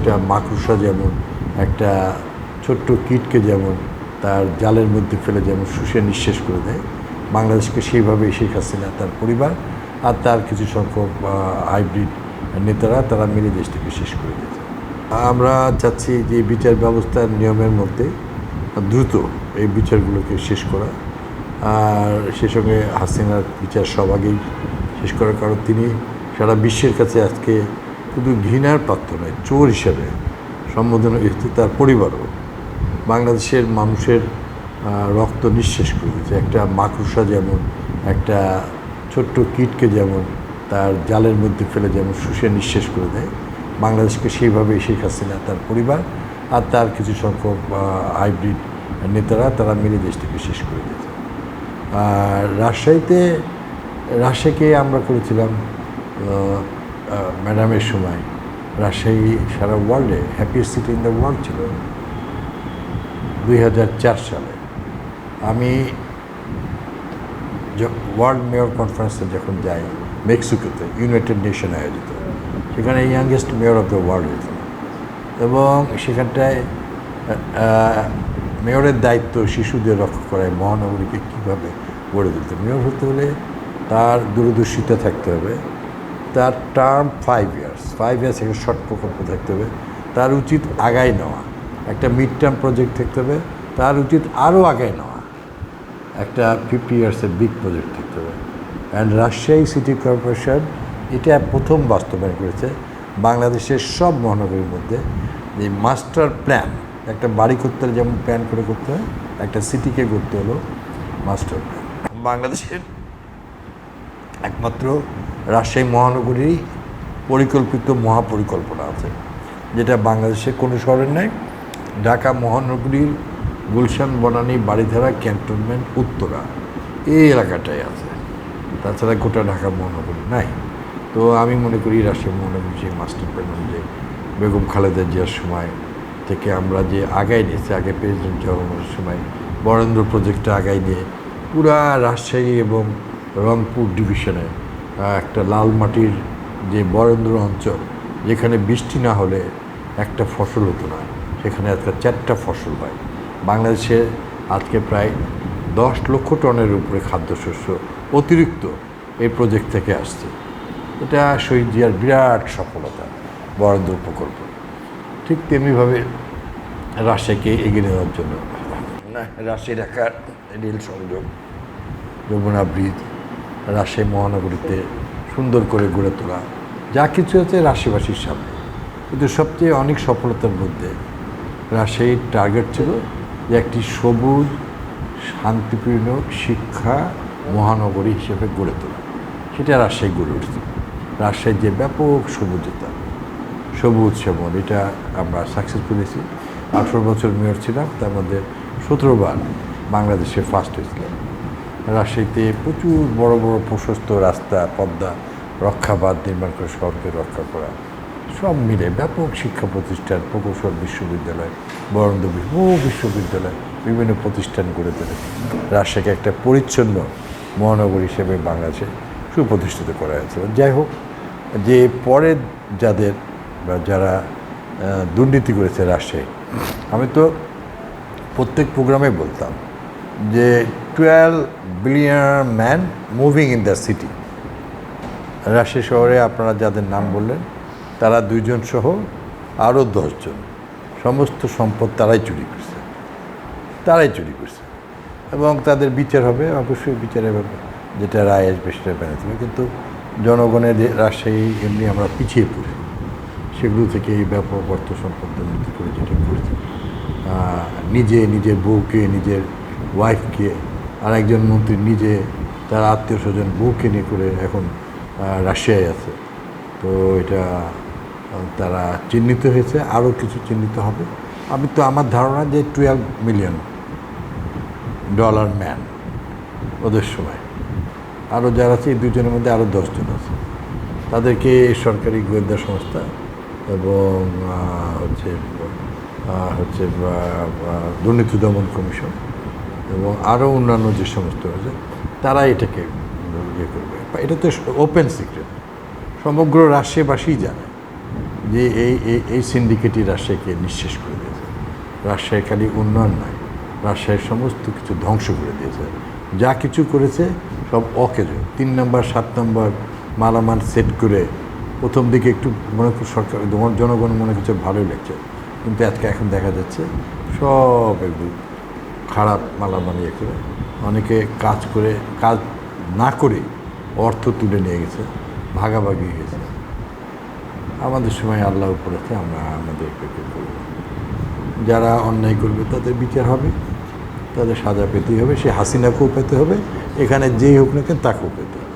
একটা মাকড়সা যেমন, একটা ছোট্ট কীটকে যেমন তার জালের মধ্যে ফেলে যেমন শুষে নিঃশেষ করে দেয়। বাংলাদেশকে সেইভাবে শেখ হাসিনা, তার পরিবার আর তার কিছু সংখ্যক হাইব্রিড নেতারা তারা মিলে দেশটাকে শেষ করে দিয়েছে। আমরা চাচ্ছি যে বিচার ব্যবস্থার নিয়মের মধ্যে দ্রুত এই বিচারগুলোকে শেষ করা। আর সে সঙ্গে হাসিনার বিচার সব আগেই শেষ করার কারণ তিনি সারা বিশ্বের কাছে আজকে শুধু ঘৃণার পাত্র নয়, চোর হিসেবে সম্বোধন হয়েছে তার পরিবারও বাংলাদেশের মানুষের রক্ত নিঃশেষ করে দিয়েছে। একটা মাকড়সা যেমন, একটা ছোট্ট কীটকে যেমন তার জালের মধ্যে ফেলে যেমন শুষে নিঃশেষ করে দেয়, বাংলাদেশকে সেইভাবে শেখ হাসিনা তার পরিবার আর তার কিছু সংখ্যক হাইব্রিড নেতারা তারা মিলে দেশটাকে শেষ করে দিয়েছে। আর রাজশাহীতে, রাজশাহীকে আমরা করেছিলাম ম্যাডামের সময় রাজশাহী সারা ওয়ার্ল্ডে happiest city in the world ছিল। দুই হাজার চার সালে। আমি ওয়ার্ল্ড মেয়র কনফারেন্সে যখন যাই, মেক্সিকোতে ইউনাইটেড নেশন আয়োজিত। সেখানে youngest mayor of the world হয়েছিল। এবং সেখানটায় মেয়রের দায়িত্ব শিশুদের রক্ষা করায় মহানগরীকে কীভাবে গড়ে তুলতে মেয়র হতে হলে তার দূরদর্শিতা থাকতে হবে। তার term five years five years একটা শর্ট প্রকল্প থাকতে হবে। তার উচিত আগায় নেওয়া। একটা মিড টার্ম প্রজেক্ট থাকতে হবে। তার উচিত আরও আগায় নেওয়া। একটা ফিফটি ইয়ার্সের বিগ প্রজেক্ট থাকতে হবে। অ্যান্ড রাজশাহী সিটি কর্পোরেশন এটা প্রথম বাস্তবায়ন করেছে বাংলাদেশের সব মহানগরীর মধ্যে। যে মাস্টার প্ল্যান একটা বাড়ি করতে হলে যেমন প্ল্যান করে করতে হয়, একটা সিটিকে করতে হলো মাস্টার প্ল্যান বাংলাদেশের একমাত্র রাজশাহী মহানগরী পরিকল্পিত মহাপরিকল্পনা আছে, যেটা বাংলাদেশের কোনো শহরের নাই। ঢাকা মহানগরীর গুলশান, বনানী বাড়িধারা ক্যান্টনমেন্ট, উত্তরা, এই এলাকাটাই আছে। তাছাড়া গোটা ঢাকা মহানগরী নাই। তো আমি মনে করি রাজশাহী মহানগরী সেই মাস্টার প্ল্যান অনুযায়ী বেগম খালেদা জিয়ার সময় থেকে আমরা যে আগাই নিয়েছি, আগে প্রেসিডেন্ট জগন্নাথের সময়, বরেন্দ্র প্রজেক্টটা আগাই নিয়ে পুরা রাজশাহী এবং রংপুর ডিভিশনে একটা লাল মাটির যে বরেন্দ্র অঞ্চল, যেখানে বৃষ্টি না হলে একটা ফসল হতো না। সেখানে আজকে চারটা ফসল হয়। বাংলাদেশে আজকে প্রায় দশ লক্ষ টনের উপরে খাদ্যশস্য অতিরিক্ত এই প্রজেক্ট থেকে আসছে। এটা শহীদ জিয়ার বিরাট সফলতা, বরেন্দ্র প্রকল্প। ঠিক তেমনিভাবে রাজশাহীকে এগিয়ে নেওয়ার জন্য। রাজশাহী ঢাকার রেল সংযোগ, যমুনা ব্রিজ রাজশাহী মহানগরীতে সুন্দর করে গড়ে তোলা। যা কিছু আছে রাশিবাসীর সামনে। কিন্তু সবচেয়ে অনেক সফলতার মধ্যে রাজশাহীর টার্গেট ছিল যে একটি সবুজ, শান্তিপূর্ণ শিক্ষা মহানগরী হিসেবে গড়ে তোলা। সেটা রাজশাহী গড়ে উঠছে। রাজশাহীর যে ব্যাপক সবুজতা, সবুজ সেবন এটা আমরা সাকসেস করেছি। আঠেরো বছর মেয়র ছিলাম, তার মধ্যে সতেরোবার বাংলাদেশে ফার্স্ট হয়েছিলাম। রাজশাহীতে প্রচুর বড় বড় প্রশস্ত রাস্তা, পদ্মা রক্ষাবাদ নির্মাণ করে শহরকে রক্ষা করা। সব মিলে ব্যাপক শিক্ষা প্রতিষ্ঠান, প্রকৌশল বিশ্ববিদ্যালয়, বরেন্দ্র বি- বহু বিশ্ববিদ্যালয় বিভিন্ন প্রতিষ্ঠান গড়ে তোলে। রাজশাহীকে একটা পরিচ্ছন্ন মহানগর হিসেবে বাংলাদেশে সুপ্রতিষ্ঠিত করা হয়েছে। যাই হোক, যে পরে যাদের বা যারা দুর্নীতি করেছে রাজশাহী আমি তো প্রত্যেক প্রোগ্রামে বলতাম যে twelve billion man moving in the city Rajshahi শহরে আপনারা যাদের নাম বললেন, তারা দুইজন সহ আরও দশজন। সমস্ত সম্পদ তারাই চুরি করছে। তারাই চুরি করছে। এবং তাদের বিচার হবে, অবশ্যই বিচারের ব্যাপার যেটা রায় আসবে সেটা বেড়াতে হবে কিন্তু জনগণের রাজশাহী, এমনি আমরা পিছিয়ে পড়ি। সেগুলো থেকে এই ব্যাপক অর্থ সম্পদ দুর্নীতি করে যেটা করেছে। নিজে নিজের বউকে, নিজের ওয়াইফকে আর একজন মন্ত্রী নিজে তার আত্মীয় স্বজন বউকে নিয়ে করে এখন রাশিয়ায় আছে। তো এটা তারা চিহ্নিত হয়েছে, আরও কিছু চিহ্নিত হবে। আমি তো, আমার ধারণা যে টুয়েলভ মিলিয়ন ডলার ম্যান ওদের সময়। আরও যারা আছে, এই দুজনের মধ্যে আরও দশজন আছে। তাদেরকে সরকারি গোয়েন্দা সংস্থা এবং হচ্ছে হচ্ছে দুর্নীতি দমন কমিশন এবং আরও অন্যান্য যে সমস্ত আছে তারা এটাকে ইয়ে করবে। এটা তো ওপেন সিক্রেট সমগ্র রাজশাহীবাসী জানে যে এই এই সিন্ডিকেটই রাজশাহীকে নিঃশেষ করে দিয়েছে। রাজশাহী খালি উন্নয়ন নয় রাজশাহীর সমস্ত কিছু ধ্বংস করে দিয়েছে। যা কিছু করেছে, সব অকেজ। তিন নম্বর, সাত নম্বর মালামাল সেট করে প্রথম দিকে একটু মনে কর সরকার জন- জনগণ মনে করছে ভালোই লাগছে। কিন্তু আজকে এখন দেখা যাচ্ছে সব একটু খারাপ মালামাল ইয়ে করে অনেকে কাজ করে, কাজ না করে অর্থ তুলে নিয়ে গেছে, ভাগাভাগি গেছে। আমাদের সময় আল্লাহ উপরেছে আমরা আমাদের পেটে করব যারা অন্যায় করবে তাদের বিচার হবে, তাদের সাজা পেতেই হবে, সে হাসিনাকেও পেতে হবে, এখানে যেই হোক না কেন তাকেও পেতে হবে।